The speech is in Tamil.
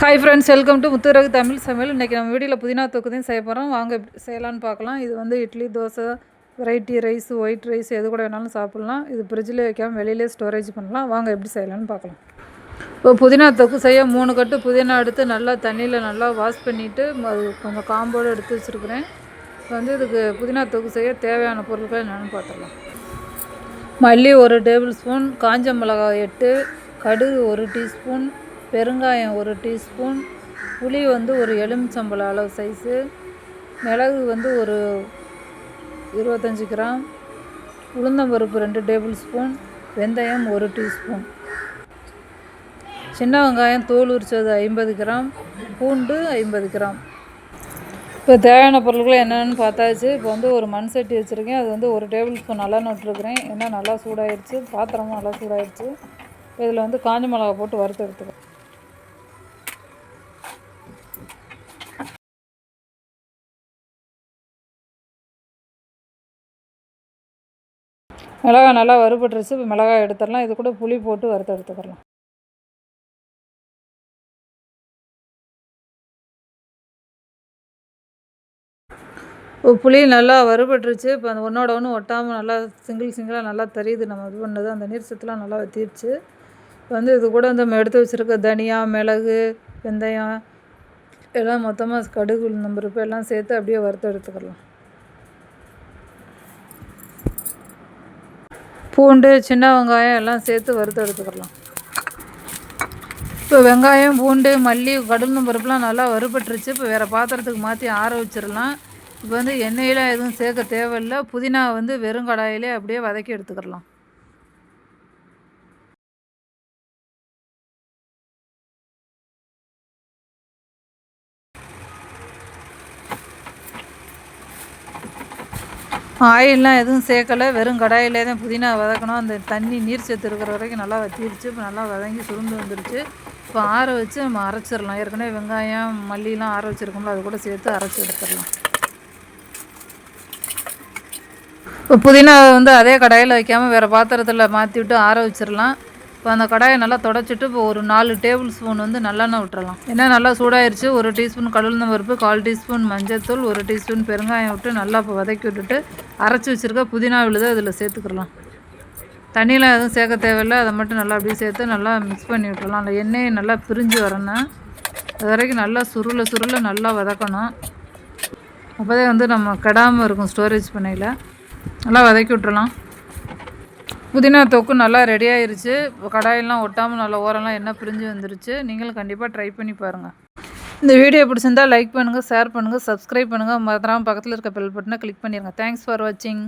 Hi friends welcome to Muthuragu Tamil சமையல் இன்றைக்கி நம்ம வீடியோவில் புதினா தொக்குதையும் செய்ய போகிறோம் வாங்க எப்படி செய்யலான்னு பார்க்கலாம். இது வந்து idli dosa variety rice white rice எது கூட வேணாலும் சாப்பிட்லாம். இது ஃப்ரிட்ஜில் வைக்காமல் வெளியிலே ஸ்டோரேஜ் பண்ணலாம். வாங்க எப்படி செய்யலான்னு பார்க்கலாம். இப்போ புதினா தொக்கு செய்ய மூணு கட்டு புதினா எடுத்து நல்லா தண்ணியில் நல்லா வாஷ் பண்ணிவிட்டு அது கொஞ்சம் காம்போடு எடுத்து வச்சுருக்குறேன். இப்போ வந்து இதுக்கு புதினா தொக்கு செய்ய தேவையான பொருட்கள் என்னென்னு பார்த்துடலாம். மல்லி ஒரு டேபிள் ஸ்பூன் காஞ்ச மிளகாய் எட்டு கடுகு ஒரு டீஸ்பூன் பெருங்காயம் ஒரு டீஸ்பூன் புளி வந்து ஒரு எலுமிச்சம்பழம் அளவு சைஸு மிளகு வந்து ஒரு இருபத்தஞ்சி கிராம் உளுந்தம்பருப்பு ரெண்டு டேபிள் ஸ்பூன் வெந்தயம் ஒரு டீஸ்பூன். சின்ன வெங்காயம் தோல் உரிச்சது ஐம்பது கிராம் பூண்டு ஐம்பது கிராம். இப்போ தேவையான பொருட்கள் என்னென்னு பார்த்தாச்சு. இப்போ வந்து ஒரு மண் சட்டி வச்சுருக்கேன். அது வந்து ஒரு டேபிள் ஸ்பூன் நல்லா நட்டுருக்குறேன். ஏன்னா நல்லா சூடாயிடுச்சு பாத்திரமும் நல்லா சூடாயிடுச்சு இதில் வந்து காஞ்ச மிளகா போட்டு வறுத்து எடுத்துக்கிறேன். மிளகாய் நல்லா வறுபட்டுருச்சு இப்போ மிளகாய் எடுத்துடலாம். இது கூட புளி போட்டு வறுத்து எடுத்துக்கலாம். புளி நல்லா வறுபட்டுருச்சு. இப்போ அந்த ஒன்றோட ஒன்று ஒட்டாமல் நல்லா சிங்கிள் சிங்கிளாக நல்லா தெரியுது. நம்ம இது பண்ணது அந்த நீர் சத்துலாம் நல்லா வத்திருச்சு இப்போ வந்து இது கூட நம்ம எடுத்து வச்சுருக்க தனியா மிளகு வெந்தயம் எல்லாம் மொத்தமாக கடுகு நம்பருப்பு எல்லாம் சேர்த்து அப்படியே வறுத்து எடுத்துக்கலாம். பூண்டு சின்ன வெங்காயம் எல்லாம் சேர்த்து வறுத்து எடுத்துக்கலாம். இப்போ வெங்காயம் பூண்டு மல்லி கடுகு பருப்புலாம் நல்லா வறுபட்டுருச்சு. இப்போ வேறு பாத்திரத்துக்கு மாற்றி ஆற வச்சிடலாம். இப்போ வந்து எண்ணெயெலாம் எதுவும் சேர்க்க தேவையில்லை. புதினா வந்து வெறும் கடாயிலே அப்படியே வதக்கி எடுத்துக்கிடலாம் ஆயிலெலாம் எதுவும் சேர்க்கலை. வெறும் கடாயிலே தான் புதினா வதக்கணும். அந்த தண்ணி நீர் சேர்த்து இருக்கிற வரைக்கும் நல்லா வத்திருச்சு இப்போ நல்லா வதங்கி சுருண்டு வந்துருச்சு. இப்போ ஆற வச்சு நம்ம அரைச்சிடலாம். ஏற்கனவே வெங்காயம் மல்லிலாம் ஆற வச்சுருக்கோம்ல அது கூட சேர்த்து அரைச்சி எடுத்துடலாம். இப்போ புதினா வந்து அதே கடாயில் வைக்காமல் வேறு பாத்திரத்தில் மாற்றி விட்டு ஆற வச்சிடலாம். இப்போ அந்த கடாயை நல்லா தொடச்சிட்டு இப்போ ஒரு நாலு டேபிள் ஸ்பூன் வந்து நல்லெண்ணெய் விட்டுறலாம். ஏன்னா நல்லா சூடாயிருச்சு. ஒரு டீஸ்பூன் கடலுந்த பருப்பு கால் டீஸ்பூன் மஞ்சத்தூள் ஒரு டீஸ்பூன் பெருங்காயம் விட்டு நல்லா இப்போ வதக்கி விட்டுட்டு அரைச்சி வச்சுருக்க புதினா விழுது அதில் சேர்த்துக்கிறலாம். தண்ணியில் எதுவும் சேர்க்க தேவையில்லை. அதை மட்டும் நல்லா அப்படியே சேர்த்து நல்லா மிக்ஸ் பண்ணி விட்டுறலாம். இல்லை எண்ணெயை நல்லா பிரிஞ்சு வரணும். அது வரைக்கும் நல்லா சுருளை சுருளை நல்லா வதக்கணும். அப்போதே வந்து நம்ம கெடாமல் இருக்கும் ஸ்டோரேஜ் பண்ணையில். நல்லா வதக்கி விட்டுறலாம். புதினா தொக்கு நல்லா ரெடி ஆயிருச்சு. கடாயெல்லாம் ஒட்டாமல் நல்லா ஓரம்லாம் என்ன பிரிஞ்சு வந்துருச்சு. நீங்களும் கண்டிப்பாக ட்ரை பண்ணி பாருங்கள் இந்த வீடியோ பிடிச்சிருந்தால் லைக் பண்ணுங்கள் ஷேர் பண்ணுங்கள் சப்ஸ்கிரைப் பண்ணுங்கள் மறந்துடாமல் பக்கத்தில் இருக்க பெல் பட்டனை கிளிக் பண்ணிடுங்க தேங்க்ஸ் ஃபார் வாட்சிங்